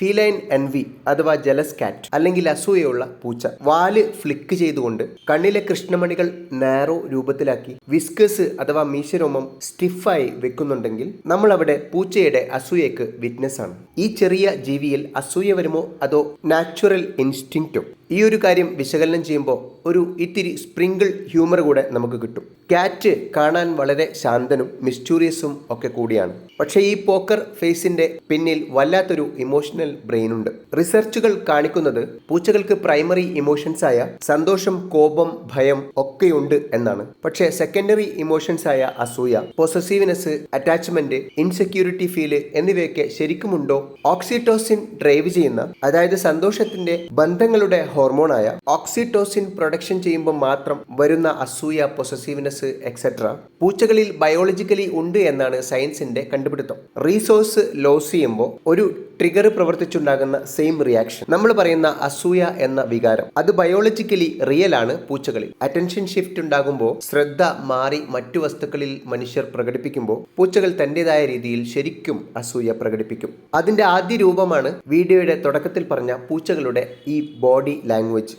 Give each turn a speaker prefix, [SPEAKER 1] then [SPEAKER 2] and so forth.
[SPEAKER 1] feline envy. അഥവാ ജലസ്കാറ്റ് അല്ലെങ്കിൽ അസൂയുള്ള പൂച്ച. വാൽ ഫ്ലിക്ക് ചെയ്തുകൊണ്ട് കണ്ണിലെ കൃഷ്ണമണികൾ നാരോ രൂപത്തിലാക്കി വിസ്കസ് അഥവാ മീശരോമം സ്റ്റിഫായി വെക്കുന്നുണ്ടെങ്കിൽ നമ്മൾ അവിടെ പൂച്ചയുടെ അസൂയക്ക് വിറ്റ്നസ് ആണ്. ഈ ചെറിയ ജീവിയിൽ അസൂയ വരുമോ അതോ നാച്ചുറൽ ഇൻസ്റ്റിങ്റ്റോ ഈ ഒരു കാര്യം വിശകലനം ചെയ്യുമ്പോൾ ഒരു ഇത്തിരി സ്പ്രിങ്കിൾ ഹ്യൂമർ കൂടെ നമുക്ക് കിട്ടും. കാറ്റ് കാണാൻ വളരെ ശാന്തനും മിസ്റ്റൂറിയസും ഒക്കെ കൂടിയാണ്. പക്ഷേ ഈ പോക്കർ ഫേസിന്റെ പിന്നിൽ വല്ലാത്തൊരു ഇമോഷണൽ ബ്രെയിൻ ഉണ്ട്. റിസർച്ചുകൾ കാണിക്കുന്നത് പൂച്ചകൾക്ക് പ്രൈമറി ഇമോഷൻസ് ആയ സന്തോഷം കോപം ഭയം ഒക്കെയുണ്ട് എന്നാണ്. പക്ഷേ സെക്കൻഡറി ഇമോഷൻസ് ആയ അസൂയ പൊസസീവ്നെസ് അറ്റാച്ച്മെന്റ് ഇൻസെക്യൂരിറ്റി ഫീൽ എന്നിവയൊക്കെ ശരിക്കുമുണ്ടോ? ഓക്സിറ്റോസിൻ ഡ്രൈവ് ചെയ്യുന്ന അതായത് സന്തോഷത്തിന്റെ ബന്ധങ്ങളുടെ ഹോർമോണായ ഓക്സിറ്റോസിൻ പ്രൊഡക്ഷൻ ചെയ്യുമ്പോൾ മാത്രം വരുന്ന അസൂയ പൊസസീവ്നെസ് എക്സെട്ര പൂച്ചകളിൽ ബയോളജിക്കലി ഉണ്ട് എന്നാണ് സയൻസിന്റെ കണ്ടുപിടുത്തം. റീസോഴ്സ് ലോസ് ചെയ്യുമ്പോൾ ഒരു ട്രിഗർ പ്രവർത്തിച്ചുണ്ടാകുന്ന സെയിം റിയാക്ഷൻ നമ്മൾ പറയുന്ന അസൂയ എന്ന വികാരം അത് ബയോളജിക്കലി റിയൽ ആണ് പൂച്ചകളിൽ. അറ്റൻഷൻ ഷിഫ്റ്റ് ഉണ്ടാകുമ്പോൾ ശ്രദ്ധ മാറി മറ്റു വസ്തുക്കളിൽ മനുഷ്യർ പ്രകടിപ്പിക്കുമ്പോൾ പൂച്ചകൾ തന്റേതായ രീതിയിൽ ശരിക്കും അസൂയ പ്രകടിപ്പിക്കും. അതിന്റെ ആദ്യ രൂപമാണ് വീഡിയോയുടെ തുടക്കത്തിൽ പറഞ്ഞ പൂച്ചകളുടെ ഈ ബോഡി ലാംഗ്വേജ്